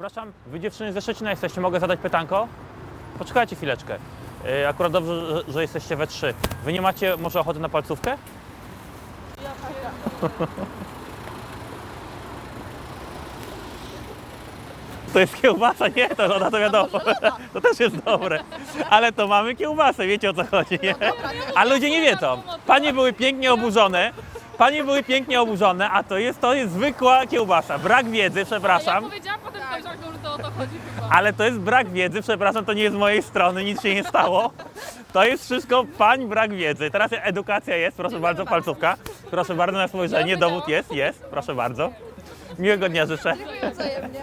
Przepraszam, wy dziewczyny ze Szczecina jesteście, mogę zadać pytanko? Poczekajcie chwileczkę. Yy, akurat dobrze, że, jesteście we trzy. Wy nie macie może ochoty na palcówkę? To jest kiełbasa, nie? To, to wiadomo. To też jest dobre. Ale to mamy kiełbasę, wiecie o co chodzi, nie? A ludzie nie wiedzą. Panie były pięknie oburzone. Panie były pięknie oburzone, a to jest, to jest zwykła kiełbasa. Brak wiedzy, Ja przepraszam. powiedziałam, potem rzekł, że to o to chodzi chyba. Ale to jest brak wiedzy, przepraszam, to nie jest z mojej strony, nic się nie stało. To jest wszystko pań brak wiedzy. Teraz edukacja jest, proszę bardzo, palcówka. Proszę bardzo na spojrzenie, dowód jest, jest, proszę bardzo. Miłego dnia życzę. Wzajemnie.